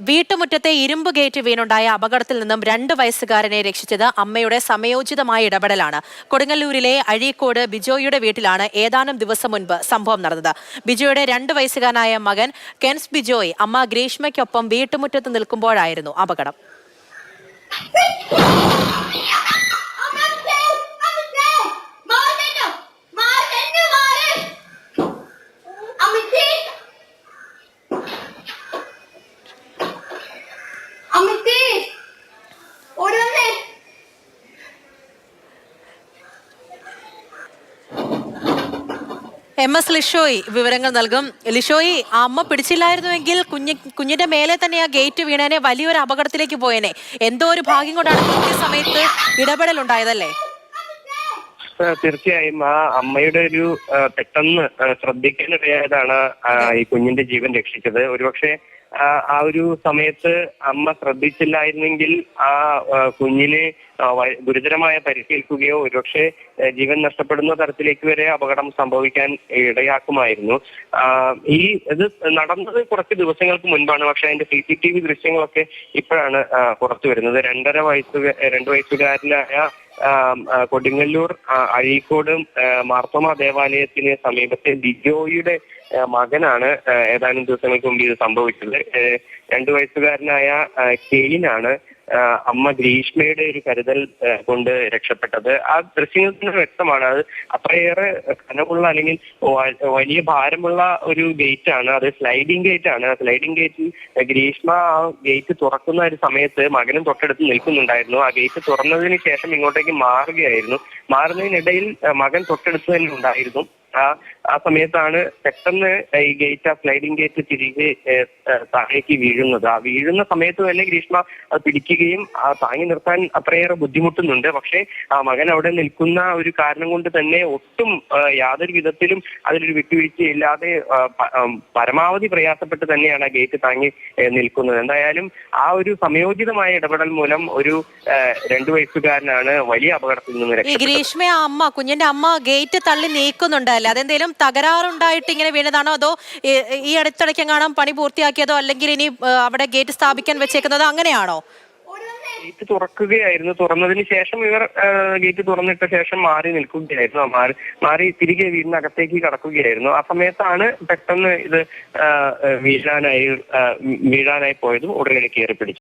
വീട്ടുമുറ്റത്തെ ഇരുമ്പ് ഗേറ്റ് വീണുണ്ടായ അപകടത്തിൽ നിന്നും രണ്ട് വയസ്സുകാരനെ രക്ഷിച്ചത് അമ്മയുടെ സമയോചിതമായ ഇടപെടലാണ്. കൊടുങ്ങല്ലൂരിലെ അഴീക്കോട് ബിജോയുടെ വീട്ടിലാണ് ഏതാനും ദിവസം മുൻപ് സംഭവം നടന്നത്. ബിജോയുടെ രണ്ട് വയസ്സുകാരനായ മകൻ കെൻസ് ബിജോയ് അമ്മ ഗ്രീഷ്മയ്ക്കൊപ്പം വീട്ടുമുറ്റത്ത് നിൽക്കുമ്പോഴായിരുന്നു അപകടം. എം എസ് ലിഷോയ് വിവരങ്ങൾ നൽകും. ലിഷോയി അമ്മ പിടിച്ചില്ലായിരുന്നുവെങ്കിൽ കുഞ്ഞ് കുഞ്ഞിന്റെ മേലെ തന്നെ ആ ഗേറ്റ് വീണേനെ വലിയൊരു അപകടത്തിലേക്ക് പോയേനെ. എന്തോ ഒരു ഭാഗ്യം കൊണ്ടാണ് കൃത്യസമയത്ത് ഇടപെടൽ ഉണ്ടായതല്ലേ തീർച്ചയായും. ആ അമ്മയുടെ ഒരു പെട്ടെന്ന് ശ്രദ്ധിക്കാനിടയായതാണ് ഈ കുഞ്ഞിന്റെ ജീവൻ രക്ഷിച്ചത്. ഒരുപക്ഷെ ആ, ഒരു സമയത്ത് അമ്മ ശ്രദ്ധിച്ചില്ലായിരുന്നെങ്കിൽ ആ കുഞ്ഞിനെ ഗുരുതരമായ പരിക്കേൽക്കുകയോ ഒരുപക്ഷെ ജീവൻ നഷ്ടപ്പെടുന്ന തരത്തിലേക്ക് വരെ അപകടം സംഭവിക്കാൻ ഇടയാക്കുമായിരുന്നു. ഈ ഇത് നടന്നത് കുറച്ച് ദിവസങ്ങൾക്ക് മുൻപാണ്. പക്ഷെ അതിന്റെ സി സി ടി വി ദൃശ്യങ്ങളൊക്കെ ഇപ്പോഴാണ് പുറത്തു വരുന്നത്. രണ്ടര വയസ്സു രണ്ടു ആ, കൊടുങ്ങല്ലൂർ അഴീക്കോട് മാർത്തോമ ദേവാലയത്തിന് സമീപത്തെ ബിജോയുടെ മകനാണ് ഏതാനും ദിവസങ്ങൾക്ക് മുമ്പ് ഇത് സംഭവിച്ചത്. രണ്ടു വയസ്സുകാരനായ കെയിനാണ് അമ്മ ഗ്രീഷ്മയുടെ ഒരു കരുതൽ കൊണ്ട് രക്ഷപ്പെട്ടത്. ആ ദൃശ്യങ്ങളിൽ നിന്ന് വ്യക്തമാണ്. അത് അത്രയേറെ കനമുള്ള അല്ലെങ്കിൽ വലിയ ഭാരമുള്ള ഒരു ഗേറ്റ് ആണ്. അത് സ്ലൈഡിംഗ് ഗേറ്റ് ആണ്. സ്ലൈഡിംഗ് ഗേറ്റിൽ ഗ്രീഷ്മ ആ ഗേറ്റ് തുറക്കുന്ന ഒരു സമയത്ത് മകനും തൊട്ടടുത്ത് നിൽക്കുന്നുണ്ടായിരുന്നു. ആ ഗേറ്റ് തുറന്നതിന് ശേഷം ഇങ്ങോട്ടേക്ക് മാറുകയായിരുന്നു. മാറുന്നതിനിടയിൽ മകൻ തൊട്ടടുത്ത് തന്നെ ഉണ്ടായിരുന്നു. ആ ആ സമയത്താണ് പെട്ടെന്ന് ഈ ഗേറ്റ് ആ സ്ലൈഡിംഗ് ഗേറ്റ് തിരികെ താഴേക്ക് വീഴുന്നത്. ആ വീഴുന്ന സമയത്ത് തന്നെ ഗ്രീഷ്മ അത് പിടിക്കുകയും ആ താങ്ങി നിർത്താൻ അത്രയേറെ ബുദ്ധിമുട്ടുന്നുണ്ട്. പക്ഷേ ആ മകൻ അവിടെ നിൽക്കുന്ന ഒരു കാരണം കൊണ്ട് തന്നെ ഒട്ടും യാതൊരു വിധത്തിലും അതിലൊരു വിട്ടുവീഴ്ചയില്ലാതെ പരമാവധി പ്രയാസപ്പെട്ട് തന്നെയാണ് ആ ഗേറ്റ് താങ്ങി നിൽക്കുന്നത്. എന്തായാലും ആ ഒരു സമയോചിതമായ ഇടപെടൽ മൂലം ഒരു രണ്ടു വയസ്സുകാരനാണ് വലിയ അപകടത്തിൽ നിന്ന് ഗ്രീഷ്മ അമ്മ കുഞ്ഞിന്റെ അമ്മ ഗേറ്റ് തള്ളി നീക്കുന്നുണ്ടല്ലേ? അതെന്തേലും തകരാറുണ്ടായിട്ട് ഇങ്ങനെ വീണതാണോ? അതോ ഈ- അടുത്തിടയ്ക്ക് കാണാൻ പണി പൂർത്തിയാക്കിയതോ അല്ലെങ്കിൽ ഇനി അവിടെ ഗേറ്റ് സ്ഥാപിക്കാൻ വെച്ചേക്കുന്നതോ അങ്ങനെയാണോ? ഗേറ്റ് തുറക്കുകയായിരുന്നു. തുറന്നതിന് ശേഷം ഇവർ ഗേറ്റ് തുറന്നിട്ട ശേഷം മാറി നിൽക്കുകയായിരുന്നു. മാറി മാറി തിരികെ വീടിനകത്തേക്ക് കടക്കുകയായിരുന്നു. ആ സമയത്താണ് പെട്ടെന്ന് ഇത് വീഴാനായി വീഴാനായി പോയതും ഉടനടി കയറി പിടിച്ചു